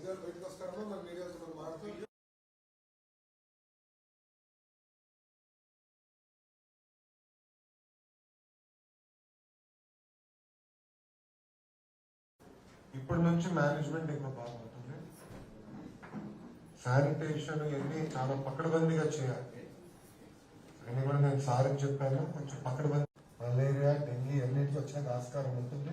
Media బయటకు వస్తారమ్మా మన మీడియాతో మనం మాట్లాడుతూ ఇప్పటి నుంచి మేనేజ్మెంట్ ఇంకా బాగుంటుంది శానిటేషన్ ఇవన్నీ చాలా పక్కడబందీగా చేయాలి. అని కూడా నేను సారి చెప్పాను కొంచెం పక్కడబందీ మలేరియా డెంగీ అన్నింటికి వచ్చే ఆస్కారం ఉంటుంది.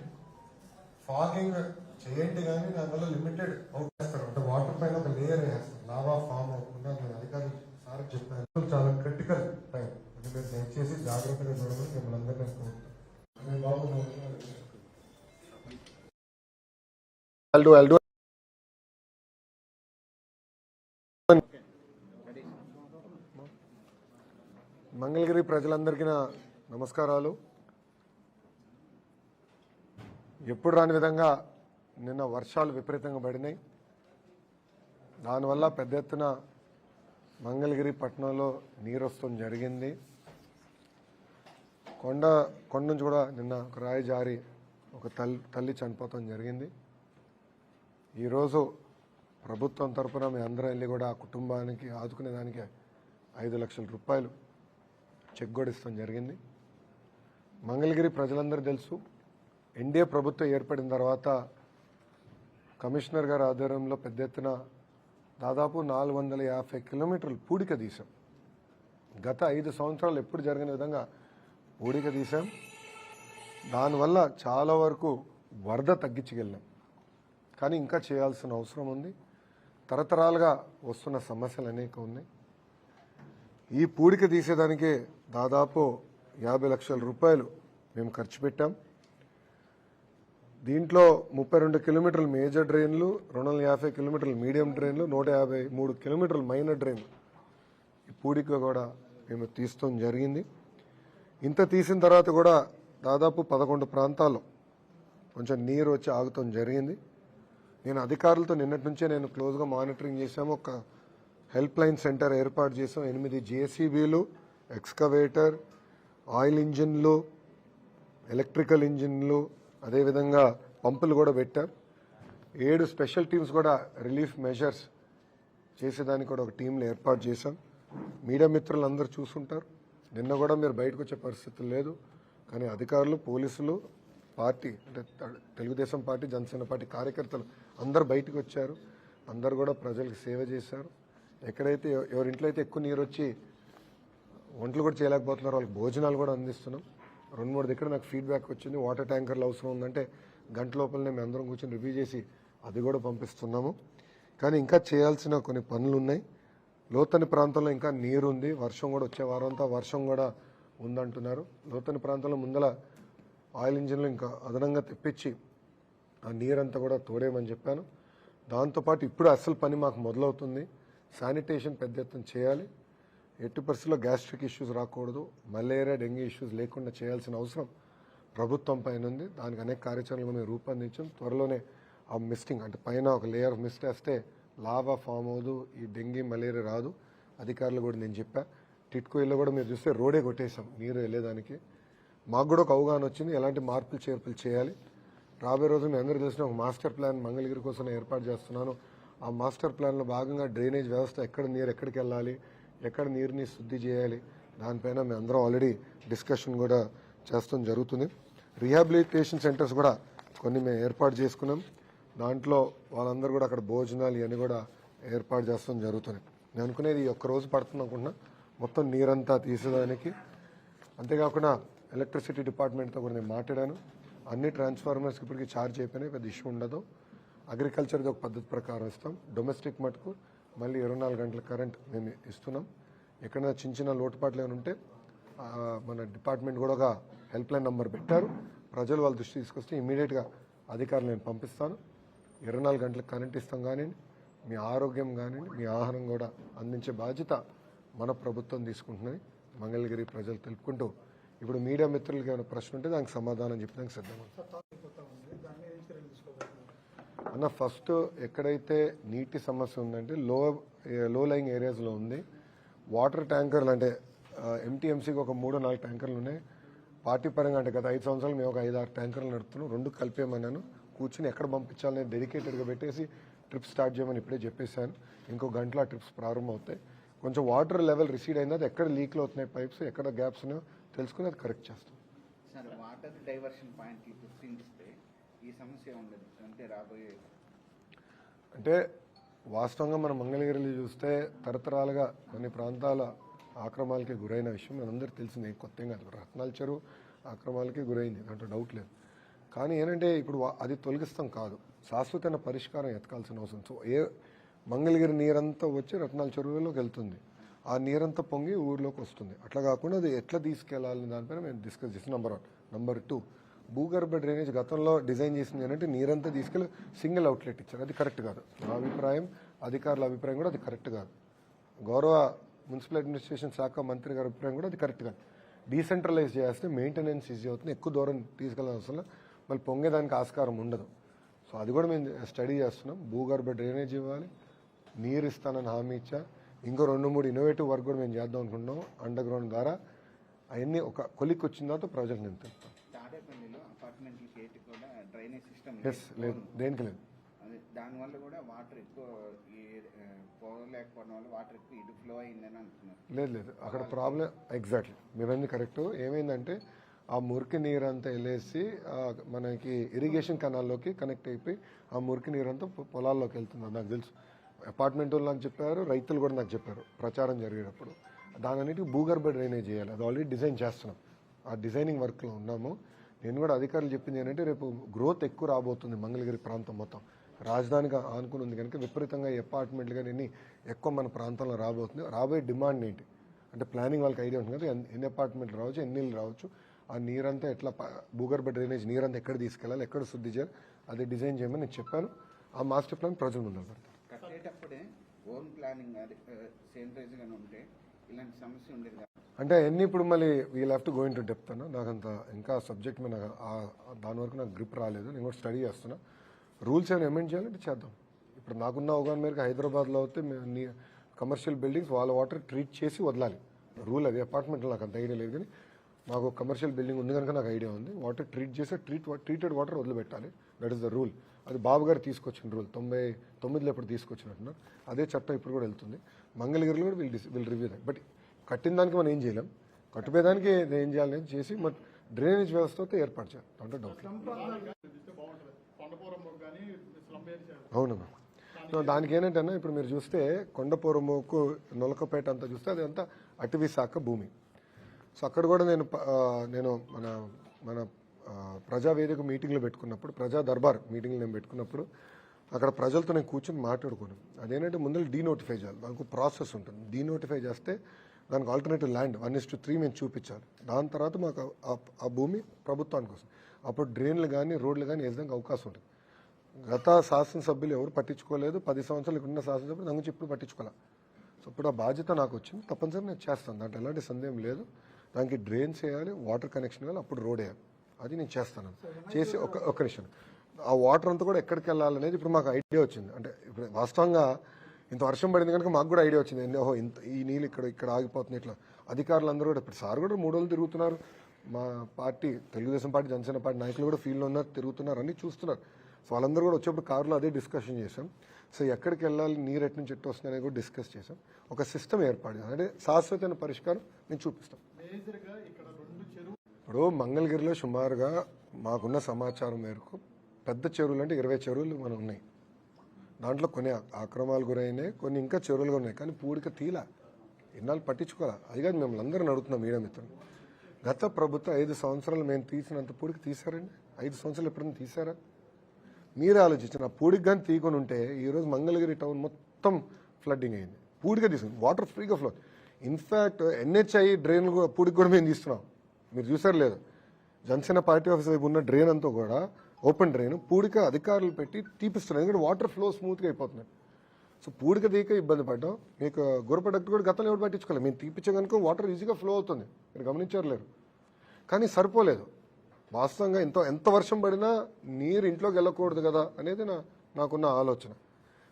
ఫాగింగ్ చేయండి కానీ దానివల్ల లిమిటెడ్ అవుట్ చేస్తారు. అంటే వాటర్ పైన ఒక లేయర్ వేస్తారు. లావా ఫామ్ అవ్వకుండా నేను అధికారులు సార్ చెప్పాను చాలా క్రిటికల్ టైం. అది మీరు దయచేసి జాగ్రత్తగా చూడమని మిమ్మల్ని అందరినీ కోరుతాను. మంగళగిరి ప్రజలందరికీ నా నమస్కారాలు. ఎప్పుడు రాని విధంగా నిన్న వర్షాలు విపరీతంగా పడినాయి. దానివల్ల పెద్ద ఎత్తున మంగళగిరి పట్టణంలో నీరు వస్తుంది జరిగింది. కొండ కొండ నుంచి కూడా నిన్న ఒక రాయి జారి ఒక తల్లి తల్లి చనిపోవటం జరిగింది. ఈరోజు ప్రభుత్వం తరపున మీ అందరం వెళ్ళి కూడా ఆ కుటుంబానికి ఆదుకునే దానికి ఐదు లక్షల రూపాయలు చెక్ కూడా ఇస్తాం జరిగింది. మంగళగిరి ప్రజలందరూ తెలుసు ఎన్డీఏ ప్రభుత్వం ఏర్పడిన తర్వాత కమిషనర్ గారి ఆధ్వర్యంలో పెద్ద ఎత్తున దాదాపు నాలుగు వందల యాభై కిలోమీటర్లు పూడిక తీసాం గత ఐదు సంవత్సరాలు ఎప్పుడు జరిగిన విధంగా పూడిక తీసాం దానివల్ల చాలా వరకు వరద తగ్గించగలిగాం. కానీ ఇంకా చేయాల్సిన అవసరం ఉంది. తరతరాలుగా వస్తున్న సమస్యలు అనేక ఉన్నాయి. ఈ పూడిక తీసేదానికే దాదాపు యాభై లక్షల రూపాయలు మేము ఖర్చు పెట్టాం. దీంట్లో ముప్పై రెండు కిలోమీటర్లు మేజర్ డ్రైన్లు రెండు వందల యాభై కిలోమీటర్లు మీడియం డ్రైన్లు నూట యాభై మూడు కిలోమీటర్లు మైనర్ డ్రైన్ ఈ పూడిక కూడా మేము తీస్తాం జరిగింది. ఇంత తీసిన తర్వాత కూడా దాదాపు పదకొండు ప్రాంతాల్లో కొంచెం నీరు వచ్చి ఆగుతాం జరిగింది. నేను అధికారులతో నిన్నటి నుంచే నేను క్లోజ్గా మానిటరింగ్ చేశాము. ఒక హెల్ప్ లైన్ సెంటర్ ఏర్పాటు చేసాం ఎనిమిది జేసీబీలు ఎక్స్కవేటర్ ఆయిల్ ఇంజిన్లు ఎలక్ట్రికల్ ఇంజిన్లు అదేవిధంగా పంపులు కూడా పెట్టాం. ఏడు స్పెషల్ టీమ్స్ కూడా రిలీఫ్ మెజర్స్ చేసేదానికి కూడా ఒక టీంలు ఏర్పాటు చేశాం. మీడియా మిత్రులు అందరూ చూసుంటారు. నిన్న కూడా మీరు బయటకు వచ్చే పరిస్థితి లేదు. కానీ అధికారులు పోలీసులు పార్టీ అంటే తెలుగుదేశం పార్టీ జనసేన పార్టీ కార్యకర్తలు అందరు బయటకు వచ్చారు. అందరు కూడా ప్రజలకు సేవ చేశారు. ఎక్కడైతే ఎవరింట్లో అయితే ఎక్కువ నీరు వచ్చి వంటలు కూడా చేయలేకపోతున్నారు వాళ్ళకి భోజనాలు కూడా అందిస్తున్నాం. రెండు మూడు దగ్గర నాకు ఫీడ్బ్యాక్ వచ్చింది. వాటర్ ట్యాంకర్లు అవసరం ఉందంటే గంట లోపలనే మేము అందరం కూర్చొని రివ్యూ చేసి అది కూడా పంపిస్తున్నాము. కానీ ఇంకా చేయాల్సిన కొన్ని పనులు ఉన్నాయి. లోతని ప్రాంతంలో ఇంకా నీరు ఉంది. వర్షం కూడా వచ్చే వారం అంతా వర్షం కూడా ఉందంటున్నారు. లోతని ప్రాంతంలో ముందల ఆయిల్ ఇంజిన్లు ఇంకా అదనంగా తెప్పించి ఆ నీరంతా కూడా తోడేయమని చెప్పాను. దాంతోపాటు ఇప్పుడు అసలు పని మాకు మొదలవుతుంది. శానిటేషన్ పెద్ద ఎత్తున చేయాలి. ఎట్టి పరిస్థితుల్లో గ్యాస్ట్రిక్ ఇష్యూస్ రాకూడదు మలేరియా డెంగ్యూ ఇష్యూస్ లేకుండా చేయాల్సిన అవసరం ప్రభుత్వం పైన ఉంది. దానికి అనేక కార్యాచరణలు మేము రూపొందించాం. త్వరలోనే ఆ మిస్టింగ్ అంటే పైన ఒక లేయర్ ఆఫ్ మిస్ట్ వేస్తే లావా ఫామ్ అవ్వదు ఈ డెంగ్యూ మలేరియా రాదు. అధికారులు కూడా నేను చెప్పా. టిట్కోయిల్లో కూడా మీరు చూస్తే రోడే కొట్టేశాం నీరు వెళ్ళేదానికి. మాకు కూడా ఒక అవగాహన వచ్చింది ఎలాంటి మార్పులు చేర్పులు చేయాలి. రాబోయే రోజు మీ అందరూ తెలిసిన ఒక మాస్టర్ ప్లాన్ మంగళగిరి కోసం ఏర్పాటు చేస్తున్నాను. ఆ మాస్టర్ ప్లాన్లో భాగంగా డ్రైనేజ్ వ్యవస్థ ఎక్కడ నీరు ఎక్కడికి వెళ్ళాలి ఎక్కడ నీరుని శుద్ధి చేయాలి దానిపైన మేము అందరం ఆల్రెడీ డిస్కషన్ కూడా చేస్తాం జరుగుతుంది. రీహాబిలిటేషన్ సెంటర్స్ కూడా కొన్ని మేము ఏర్పాటు చేసుకున్నాం. దాంట్లో వాళ్ళందరూ కూడా అక్కడ భోజనాలు ఇవన్నీ కూడా ఏర్పాటు చేస్తాం జరుగుతుంది. నేను అనుకునేది ఒక్క రోజు పడుతుంది అనుకుంటున్నా. మొత్తం నీరంతా తీసేదానికి. అంతేకాకుండా ఎలక్ట్రిసిటీ డిపార్ట్మెంట్తో కూడా నేను మాట్లాడాను. అన్ని ట్రాన్స్ఫార్మర్స్కి ఇప్పటికి ఛార్జ్ అయిపోయినాయి. పెద్ద ఇష్యూ ఉండదు. అగ్రికల్చర్ది ఒక పద్ధతి ప్రకారం ఇస్తాం. డొమెస్టిక్ మటుకు మళ్ళీ ఇరవై నాలుగు గంటల కరెంట్ మేము ఇస్తున్నాం. ఎక్కడైనా చిన్న చిన్న లోటుపాట్లు ఏమైనా ఉంటే మన డిపార్ట్మెంట్ కూడా ఒక హెల్ప్ లైన్ నెంబర్ పెట్టారు. ప్రజలు వాళ్ళ దృష్టి తీసుకొస్తే ఇమీడియట్గా అధికారులు నేను పంపిస్తాను. ఇరవై నాలుగు గంటలకు కరెంట్ ఇస్తాం కానీ మీ ఆరోగ్యం కానీ మీ ఆహారం కూడా అందించే బాధ్యత మన ప్రభుత్వం తీసుకుంటుందని మంగళగిరి ప్రజలు తెలుపుకుంటూ ఇప్పుడు మీడియా మిత్రులకి ఏమైనా ప్రశ్న ఉంటే దానికి సమాధానం చెప్పడానికి సిద్ధంగా అన్న ఫస్ట్ ఎక్కడైతే నీటి సమస్య ఉందంటే లో లో లైంగ్ ఏరియాస్లో ఉంది. వాటర్ ట్యాంకర్లు అంటే ఎంటీఎంసీకి ఒక మూడు నాలుగు ట్యాంకర్లు ఉన్నాయి. పార్టీ పరంగా అంటే గత ఐదు సంవత్సరాలు మేము ఒక ఐదు ఆరు ట్యాంకర్లు నడుపుతున్నాం. రెండు కలిపేమన్నాను కూర్చుని ఎక్కడ పంపించాలని డెడికేటెడ్గా పెట్టేసి ట్రిప్ స్టార్ట్ చేయమని ఇప్పుడే చెప్పేశాను. ఇంకో గంటలో ఆ ట్రిప్స్ ప్రారంభమవుతాయి. కొంచెం వాటర్ లెవెల్ రిసీడ్ అయింది. అది ఎక్కడ లీక్లు అవుతున్నాయి పైప్స్ ఎక్కడ గ్యాప్స్ ఉన్నాయో తెలుసుకుని అది కరెక్ట్ చేస్తాం. వాటర్ డైవర్షన్ పాయింట్కి ఈ సమస్య ఉండదు అంటే రాబోయే అంటే వాస్తవంగా మనం మంగళగిరిలో చూస్తే తరతరాలుగా కొన్ని ప్రాంతాల ఆక్రమాలకి గురైన విషయం మనందరూ తెలిసింది. కొత్త ఏం కాదు. రత్నాల చెరువు ఆక్రమాలకి గురైంది. దాంట్లో డౌట్ లేదు. కానీ ఏంటంటే ఇప్పుడు అది తొలగిస్తాం కాదు. శాశ్వతమైన పరిష్కారం ఎతకాల్సిన అవసరం. సో ఏ మంగళగిరి నీరంతా వచ్చి రత్నాల చెరువులోకి వెళ్తుంది. ఆ నీరంతా పొంగి ఊర్లోకి వస్తుంది. అట్లా కాకుండా అది ఎట్లా తీసుకెళ్ళాలని దానిపైన మేము డిస్కస్ చేసి నెంబర్ వన్ నెంబర్ టూ భూగర్భ డ్రైనేజ్ గతంలో డిజైన్ చేసింది ఏంటంటే నీరంతా తీసుకెళ్ళి సింగిల్ అవుట్లెట్ ఇచ్చారు. అది కరెక్ట్ కాదు. నా అభిప్రాయం అధికారుల అభిప్రాయం కూడా అది కరెక్ట్ కాదు. గౌరవ మున్సిపల్ అడ్మినిస్ట్రేషన్ శాఖ మంత్రి గారి అభిప్రాయం కూడా అది కరెక్ట్ కాదు. డీసెంట్రలైజ్ చేస్తే మెయింటెనెన్స్ ఈజీ అవుతుంది. ఎక్కువ దూరం తీసుకెళ్ళిన అవసరం మళ్ళీ పొంగేదానికి ఆస్కారం ఉండదు. సో అది కూడా మేము స్టడీ చేస్తున్నాం. భూగర్భ డ్రైనేజ్ ఇవ్వాలి. నీరు ఇస్తానని హామీ ఇచ్చా. ఇంకో రెండు మూడు ఇన్నోవేటివ్ వర్క్ కూడా మేము చేద్దాం అనుకుంటున్నాం. అండర్ గ్రౌండ్ ద్వారా అవన్నీ ఒక కొలిక్ వచ్చిన తర్వాత ప్రజలకు నేను తెలుపుతాం తాడేపల్లిలో అపార్ట్మెంట్లకి ఏటి కూడా డ్రైనేజ్ సిస్టమ్ ఎస్ లేదు. దేనికి లేదు. దానివల్ల కూడా వాటర్ ఎక్కువ పోలేకపోవడం వల్ల వాటర్ ఎక్కువ ఇటు ఫ్లో అయిందని అంటున్నారు. లేదు లేదు అక్కడ ప్రాబ్లం ఎగ్జాక్ట్లీ మీరన్నీ కరెక్ట్ ఏమైందంటే ఆ మురికి నీరు అంతా వెళ్ళేసి మనకి ఇరిగేషన్ కెనాల్లోకి కనెక్ట్ అయిపోయి ఆ మురికి నీరు అంతా పొలాల్లోకి వెళ్తుంది నాకు తెలుసు. అపార్ట్మెంట్ వాళ్ళు నాకు చెప్పారు రైతులు కూడా నాకు చెప్పారు ప్రచారం జరిగేటప్పుడు. దాని అన్నిటికీ భూగర్భ డ్రైనేజ్ చేయాలి. అది ఆల్రెడీ డిజైన్ చేస్తున్నాం. ఆ డిజైనింగ్ వర్క్లో ఉన్నాము. నేను కూడా అధికారులు చెప్పింది ఏంటంటే రేపు గ్రోత్ ఎక్కువ రాబోతుంది మంగళగిరి ప్రాంతం మొత్తం. రాజధానిగా ఆనుకుని ఉంది కనుక విపరీతంగా అపార్ట్మెంట్లు కానీ ఎన్ని ఎక్కువ మన ప్రాంతంలో రాబోతుంది. రాబోయే డిమాండ్ ఏంటి? అంటే ప్లానింగ్ వాళ్ళకి ఐడియా ఉంటుంది కదా ఎన్ని- అపార్ట్మెంట్లు రావచ్చు ఎన్ని ఇళ్ళు రావచ్చు ఆ నీరంతా ఎట్లా భూగర్భ డ్రైనేజ్ నీరంతా ఎక్కడ తీసుకెళ్ళాలి ఎక్కడ శుద్ధి చేయాలి అది డిజైన్ చేయమని నేను చెప్పాను. ఆ మాస్టర్ ప్లాన్ ప్రజల ముందు కట్టేటప్పుడే ఓన్ ప్లానింగ్ గానే ఉంటే ఇలాంటి సమస్య ఉండేది అంటే ఎన్ని ఇప్పుడు మళ్ళీ we have to going to depth అన్న నాకు అంత ఇంకా సబ్జెక్ట్ మీద దాని వరకు నాకు గ్రిప్ రాలేదు. నేను కూడా స్టడీ చేస్తున్నా. రూల్స్ ఏమైనా అమెండ్ చేయాలంటే చేద్దాం. ఇప్పుడు నాకున్న అవగాహన మేరకు హైదరాబాద్లో అయితే కమర్షియల్ బిల్డింగ్స్ వాళ్ళ వాటర్ ట్రీట్ చేసి వదలాలి. రూల్ అది అపార్ట్మెంట్లో నాకు అంత ఐడియా లేదు కానీ మాకు కమర్షియల్ బిల్డింగ్ ఉంది కనుక నాకు ఐడియా ఉంది. వాటర్ ట్రీట్ చేస్తే ట్రీట్ ట్రీటెడ్ వాటర్ వదిలిపెట్టాలి. దట్ ఈస్ ద రూల్ అది బాబు గారు తీసుకొచ్చిన రూల్ తొంభై తొమ్మిదిలో ఇప్పుడు తీసుకొచ్చినట్టున్నారు. అదే చట్టం ఇప్పుడు కూడా వెళ్తుంది. మంగళగిరిలో కూడా వీళ్ళు వీళ్ళు రివ్యూ బట్ కట్టిన దానికి మనం ఏం చేయలేం. కట్టుపోయేదానికి ఏం చేయాలి అనేది చేసి మన డ్రైనేజ్ వ్యవస్థ అయితే ఏర్పాటు చేయాలి. దాంట్లో డౌట్ అవునమ్మా సో దానికి ఏంటంటే ఇప్పుడు మీరు చూస్తే కొండపూరముకు నొలకపేట అంతా చూస్తే అదంతా అటవీశాఖ అటవీ శాఖ భూమి. సో అక్కడ కూడా నేను నేను మన మన ప్రజావేదిక మీటింగ్లు పెట్టుకున్నప్పుడు ప్రజా దర్బార్ మీటింగ్లు నేను పెట్టుకున్నప్పుడు అక్కడ ప్రజలతో నేను కూర్చొని మాట్లాడుకున్నాను అదేంటంటే ముందు డీనోటిఫై చేయాలి. దానికి ప్రాసెస్ ఉంటుంది. డీనోటిఫై చేస్తే దానికి alternative land one is to three మేము చూపించాలి. దాని తర్వాత మాకు ఆ- ఆ భూమి ప్రభుత్వానికి వస్తుంది. అప్పుడు డ్రైన్లు కానీ రోడ్లు కానీ వేసడానికి అవకాశం ఉంటుంది గత శాసనసభ్యులు ఎవరు పట్టించుకోలేదు. పది సంవత్సరాలు ఇక్కడ ఉన్న శాసనసభ్యులు దాని గురించి ఇప్పుడు పట్టించుకోలే. సో ఇప్పుడు ఆ బాధ్యత నాకు వచ్చింది. తప్పనిసరి నేను చేస్తాను. దాంట్లో ఎలాంటి సందేహం లేదు. దానికి డ్రైన్స్ వేయాలి వాటర్ కనెక్షన్ వేయాలి అప్పుడు రోడ్ వేయాలి. అది నేను చేస్తాను. చేసి ఒక ఒక నిమిషం. ఆ వాటర్ అంతా కూడా ఎక్కడికి వెళ్ళాలనేది ఇప్పుడు మాకు ఐడియా వచ్చింది. అంటే ఇప్పుడు వాస్తవంగా ఇంత వర్షం పడింది కనుక మాకు కూడా ఐడియా వచ్చింది. ఓహో ఇంత ఈ నీళ్ళు ఇక్కడ ఇక్కడ ఆగిపోతుంది ఇట్లా. అధికారులు అందరూ కూడా ఇప్పుడు సార్ కూడా మూడు రోజులు తిరుగుతున్నారు. మా party Telugu Desam party Janasena party నాయకులు కూడా ఫీల్డ్లో ఉన్నారు తిరుగుతున్నారు అన్ని చూస్తున్నారు. సో వాళ్ళందరూ కూడా వచ్చేప్పుడు కారులో అదే డిస్కషన్ చేశాం. సో ఎక్కడికి వెళ్ళాలి నీరు ఎటు నుంచి ఎట్టు వస్తుంది అనేది కూడా డిస్కస్ చేశాం. ఒక సిస్టమ్ ఏర్పాటు చేశాం. అంటే శాశ్వతమైన పరిష్కారం నేను చూపిస్తాం. ఇప్పుడు మంగళగిరిలో సుమారుగా మాకున్న సమాచారం మేరకు పెద్ద చెరువులు అంటే ఇరవై చెరువులు మనం ఉన్నాయి. దాంట్లో కొన్ని ఆక్రమాలు గురైనాయి కొన్ని ఇంకా చెరువులుగా ఉన్నాయి. కానీ పూడిక తీల. ఎన్నాళ్ళు పట్టించుకోవాలి? అది కాదు మిమ్మల్ని అందరూ అడుగుతున్నాం మీడియా మిత్రులు. గత ప్రభుత్వం ఐదు సంవత్సరాలు మేము తీసినంత పూడికి తీసారండి ఐదు సంవత్సరాలు ఎప్పుడైనా తీసారా మీరు ఆలోచించిన పూడికి కానీ తీయకొని ఉంటే ఈరోజు మంగళగిరి టౌన్ మొత్తం ఫ్లడ్డింగ్ అయింది. పూడిగా తీసుకుంది వాటర్ ఫ్రీగా flow in fact NHI drain పూడికి కూడా మేము తీస్తున్నాం. మీరు చూసారు లేదు? జనసేన పార్టీ ఆఫీస్ వైపు ఉన్న డ్రైన్ అంతా కూడా ఓపెన్ డ్రైన్ పూడిక అధికారులు పెట్టి తీపిస్తున్నారు ఎందుకంటే వాటర్ ఫ్లో స్మూత్గా అయిపోతున్నాయి సో పూడిక దీక ఇబ్బంది పడ్డాం. మీకు గుర ప్రొడక్ట్ కూడా గతంలో ఎవరు పట్టించుకోలేదు. మేము తీపిచ్చే కనుక వాటర్ ఈజీగా ఫ్లో అవుతుంది. మీరు గమనించారు కానీ సరిపోలేదు. వాస్తవంగా ఎంత ఎంత వర్షం పడినా నీరు ఇంట్లోకి వెళ్ళకూడదు కదా అనేది నా నాకున్న ఆలోచన.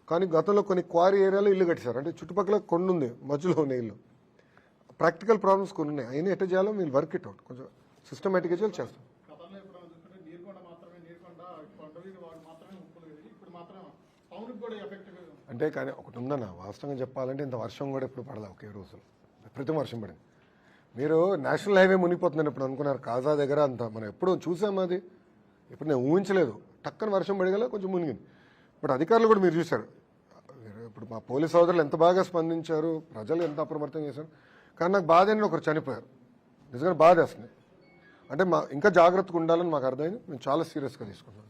కానీ గతంలో కొన్ని క్వారీ ఏరియాలో ఇల్లు కట్టేశారు. అంటే చుట్టుపక్కల కొండ ఉంది మధ్యలో ఉన్న ఇల్లు. ప్రాక్టికల్ ప్రాబ్లమ్స్ కొన్ని ఉన్నాయి అయినా ఎట్ట చేయాలో మీరు వర్క్ ఇట్ అవుట్. కొంచెం సిస్టమేటిక్గా చేయాలి చేస్తాం గతంలో ఎప్పుడైనా చూసుకుంటే నీరుకొండ మాత్రమే నీరుకొండ కొండ మీద వాడుకుంటే మాత్రం టౌన్కి కూడా ఎఫెక్ట్ అంటే కానీ ఒకటి ఉందన్న వాస్తవంగా చెప్పాలంటే ఇంత వర్షం కూడా ఎప్పుడు పడలే ఒకే రోజులు ప్రతి వర్షం పడింది. మీరు నేషనల్ హైవే మునిగిపోతుందని ఇప్పుడు అనుకున్నారు? కాజా దగ్గర అంత మనం ఎప్పుడు చూసాము అది? ఇప్పుడు నేను ఊహించలేదు. టక్కన వర్షం పడగల కొంచెం మునిగింది. ఇప్పుడు అధికారులు కూడా మీరు చూశారు. ఇప్పుడు మా పోలీస్ సోదరులు ఎంత బాగా స్పందించారు ప్రజలు ఎంత అప్రమత్తం చేశారు. కానీ నాకు బాధ అని ఒకరు చనిపోయారు. నిజంగా బాధ వేస్తుంది అంటే మా ఇంకా జాగ్రత్తగా ఉండాలని మాకు అర్థమైంది. మేము చాలా సీరియస్గా తీసుకున్నాం